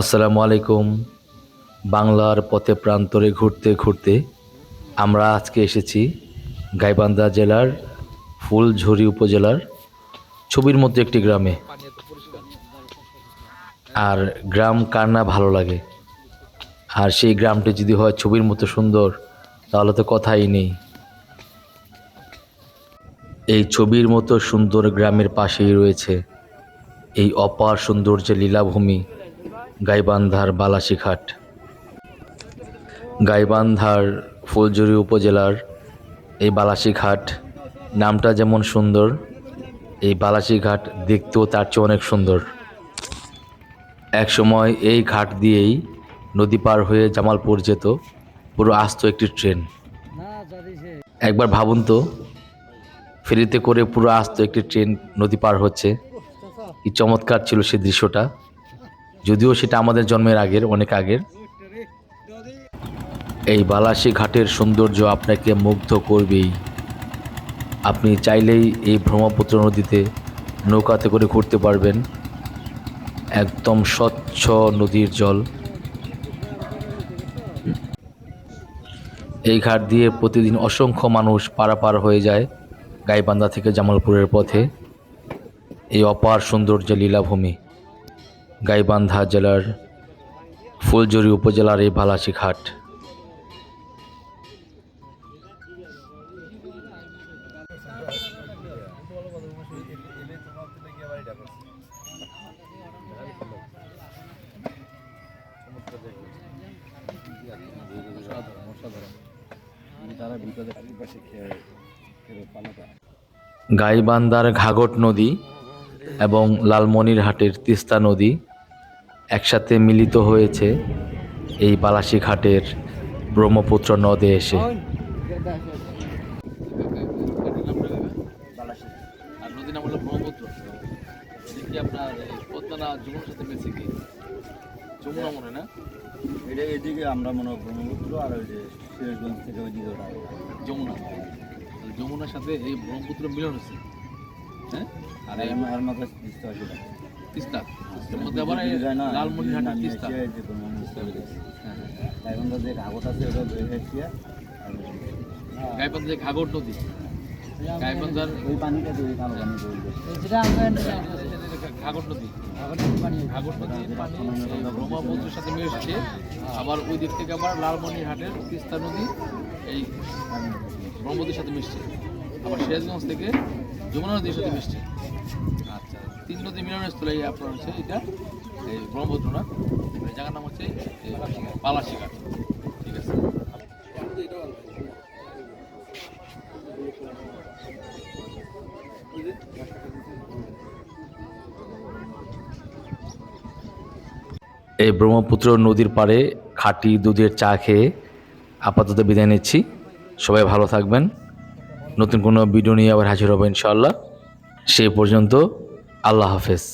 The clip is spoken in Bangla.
আসসালামু আলাইকুম। বাংলার পথে প্রান্তরে ঘুরতে ঘুরতে আমরা আজকে এসেছি গাইবান্ধা জেলার ফুলঝুরি উপজেলার ছবির মধ্যে একটি গ্রামে। আর গ্রাম কার না ভালো লাগে? আর সেই গ্রামটি যদি হয় ছবির মতো সুন্দর, তাহলে তো কথাই নেই। এই ছবির মতো সুন্দর গ্রামের পাশেই রয়েছে এই অপার সৌন্দর্যের লীলাভূমি। গাইবান্ধার বালাসিঘাট গাইবান্ধার ফুলজুরি উপজেলার এই বালাসিঘাট নামটা যেমন সুন্দর, এই বালাসিঘাট দেখতেও তার চেয়ে অনেক সুন্দর। একসময় এই ঘাট দিয়েই নদী পার হয়ে জামালপুর যেত, পুরো আস্ত একটি ট্রেন। একবার ভাবুন তো, ফেরিতে করে পুরো আস্ত একটি ট্রেন নদী পার হচ্ছে। কি চমৎকার ছিল সে দৃশ্যটা। যদিও সেটা আমাদের জন্মের আগের, অনেক আগের। এই বালাসী ঘাটের সৌন্দর্য আপনাকে মুগ্ধ করবেই। আপনি চাইলেই এই ব্রহ্মপুত্র নদীতে নৌকাতে করে ঘুরতে পারবেন। একদম স্বচ্ছ নদীর জল। এই ঘাট দিয়ে প্রতিদিন অসংখ্য মানুষ পারাপার হয়ে যায় গাইবান্ধা থেকে জামালপুরের পথে। এই অপার সৌন্দর্য লীলাভূমি। গাইবান্ধা জেলার ফুলজুরি উপজেলার এই বালাসী ঘাট। গাইবান্ধার ঘাঘট নদী এবং লালমনিরহাটের তিস্তা নদী একসাথে মিলিত হয়েছে এই বালাসী ঘাটের ব্রহ্মপুত্র নদে এসে। আর নদীর নাম হলো ব্রহ্মপুত্র। দেখি আপনার এই পদ্মা না যমুনার সাথে মিশে কি? যমুনা না? এটা এদিকে আমরা মনে হয় ব্রহ্মপুত্র আর ওই যে সিরাজগঞ্জ থেকে ওইদিকে যমুনা। যমুনার সাথে এই ব্রহ্মপুত্র মিলন হচ্ছে। হ্যাঁ? আর তিস্তা মধ্যে আবার লালমনিরহাটের তিস্তা? যে হয়ে হ্যাঁ। আছে ওটা গাইবান্ধা যে নদী গাইবান্ধার ওই পানিটা তো নদী। নদীর পানি ব্রহ্মপুত্রের সাথে মিশছে আবার ওই দিক থেকে আবার লালমনিরহাটের তিস্তা নদী এই ব্রহ্মপুত্রের সাথে মিশছে। আবার সিরাজগঞ্জ থেকে যমুনা নদীর সাথে আচ্ছা তিন নদী এই আপনার হচ্ছে, এটা এই ব্রহ্মপুত্র না জায়গার নাম হচ্ছে পালাশিঘাট ঠিক আছে? এই ব্রহ্মপুত্র নদীর পাড়ে খাঁটি দুধের চা খেয়ে আপাতত বিদায় নিচ্ছি। সবাই ভালো থাকবেন। নতুন কোনো ভিডিও নিয়ে আবার হাজির হব ইনশাল্লাহ সেই পর্যন্ত আল্লাহ হাফেজ।